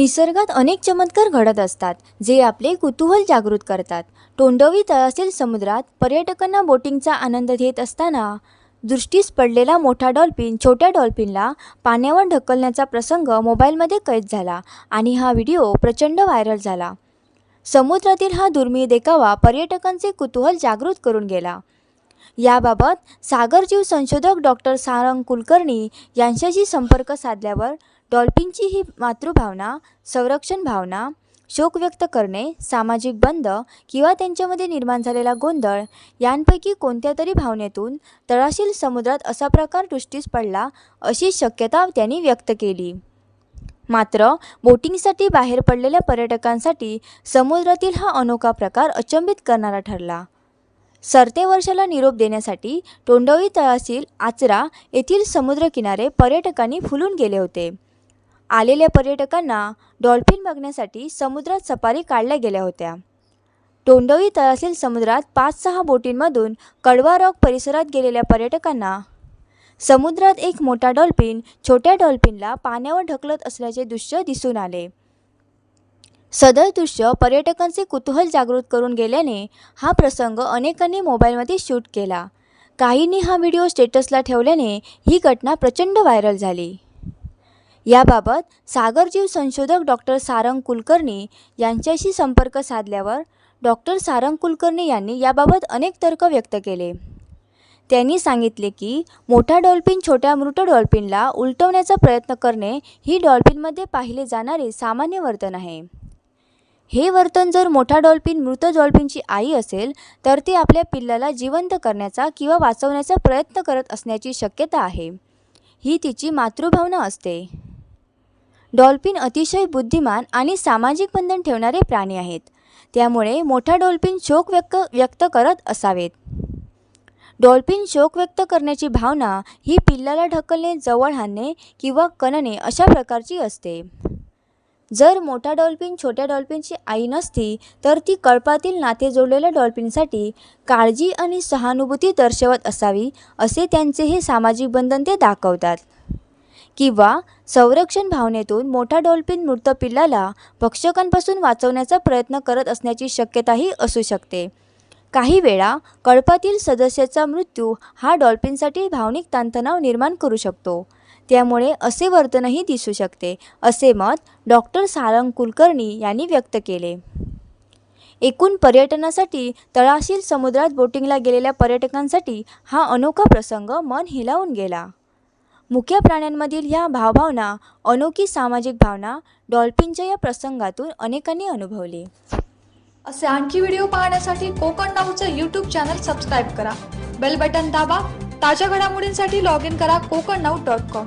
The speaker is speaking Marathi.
निसर्गात अनेक चमत्कार घडत असतात जे आपले कुतूहल जागृत करतात. टोंडवी तळातील समुद्रात पर्यटकांना बोटिंगचा आनंद घेत असताना दृष्टीस पडलेला मोठा डॉल्फिन छोट्या डॉल्फिनला पाण्यावर ढकलण्याचा प्रसंग मोबाईलमध्ये कैद झाला आणि हा व्हिडिओ प्रचंड व्हायरल झाला. समुद्रातील हा दुर्मिळ देखावा पर्यटकांचे कुतूहल जागृत करून गेला. याबाबत सागरजीव संशोधक डॉक्टर सारंग कुलकर्णी यांच्याशी संपर्क साधल्यावर डॉल्फिनची ही मातृभावना संरक्षण भावना शोक व्यक्त करणे सामाजिक बंध किंवा त्यांच्यामध्ये निर्माण झालेला गोंधळ यांपैकी कोणत्या तरी भावनेतून तळाशील समुद्रात असा प्रकार दृष्टीस पडला अशी शक्यता त्यांनी व्यक्त केली. मात्र बोटिंगसाठी बाहेर पडलेल्या पर्यटकांसाठी समुद्रातील हा अनोखा प्रकार अचंबित करणारा ठरला. सरते वर्षाला निरोप देण्यासाठी टोंडवी तळाशील आचरा येथील समुद्रकिनारे पर्यटकांनी फुलून गेले होते. आलेल्या पर्यटकांना डॉल्फिन बघण्यासाठी समुद्रात सफारी काढल्या गेल्या होत्या. टोंडवी तळातील समुद्रात पाच सहा बोटींमधून कडवा रॉक परिसरात गेलेल्या पर्यटकांना समुद्रात एक मोठा डॉल्फिन छोट्या डॉल्फिनला पाण्यावर ढकलत असल्याचे दृश्य दिसून आले. सदर दृश्य पर्यटकांचे कुतूहल जागृत करून गेल्याने हा प्रसंग अनेकांनी मोबाईलमध्ये शूट केला. काहींनी हा व्हिडिओ स्टेटसला ठेवल्याने ही घटना प्रचंड व्हायरल झाली. याबाबत सागरजीव संशोधक डॉक्टर सारंग कुलकर्णी यांच्याशी संपर्क साधल्यावर डॉक्टर सारंग कुलकर्णी यांनी याबाबत अनेक तर्क व्यक्त केले. त्यांनी सांगितले की मोठा डॉल्फिन छोट्या मृत डॉल्फिनला उलटवण्याचा प्रयत्न करणे ही डॉल्फिनमध्ये पाहिले जाणारे सामान्य वर्तन आहे. हे वर्तन जर मोठा डॉल्फिन मृत डॉल्फिनची आई असेल तर ते आपल्या पिल्लाला जिवंत करण्याचा किंवा वाचवण्याचा प्रयत्न करत असण्याची शक्यता आहे. ही तिची मातृभावना असते. डॉल्फिन अतिशय बुद्धिमान आणि सामाजिक बंधन ठेवणारे प्राणी आहेत. त्यामुळे मोठा डॉल्फिन शोक व्यक्त व्यक्त करत असावेत. डॉल्फिन शोक व्यक्त करण्याची भावना ही पिल्लाला ढकलणे जवळ आणणे किंवा कणणे अशा प्रकारची असते. जर मोठा डॉल्फिन छोट्या डॉल्फिनची आई नसती तर ती कळपातील नाते जोडलेल्या डॉल्फिनसाठी काळजी आणि सहानुभूती दर्शवत असावी असे त्यांचे हे सामाजिक बंधन ते दाखवतात. किंवा संरक्षण भावनेतून मोठा डॉल्फिन मृत पिल्लाला भक्षकांपासून वाचवण्याचा प्रयत्न करत असण्याची शक्यताही असू शकते. काही वेळा कळपातील सदस्याचा मृत्यू हा डॉल्फिनसाठी भावनिक ताणतणाव निर्माण करू शकतो. त्यामुळे असे वर्तनही दिसू शकते असे मत डॉक्टर सारंग कुलकर्णी यांनी व्यक्त केले. एकूण पर्यटनासाठी तळाशील समुद्रात बोटिंगला गेलेल्या पर्यटकांसाठी हा अनोखा प्रसंग मन हिलावून गेला. मुख्य प्राण्यांमधील ह्या भावभावना अनोखी सामाजिक भावना डॉल्फिनच्या या प्रसंगातून अनेकांनी अनुभवली. असे आणखी व्हिडिओ पाहण्यासाठी कोकण नाऊचं यूट्यूब चॅनल सबस्क्राईब करा. बेल बटन दाबा. ताज्या घडामोडींसाठी लॉग इन करा कोकण नाऊ डॉट कॉम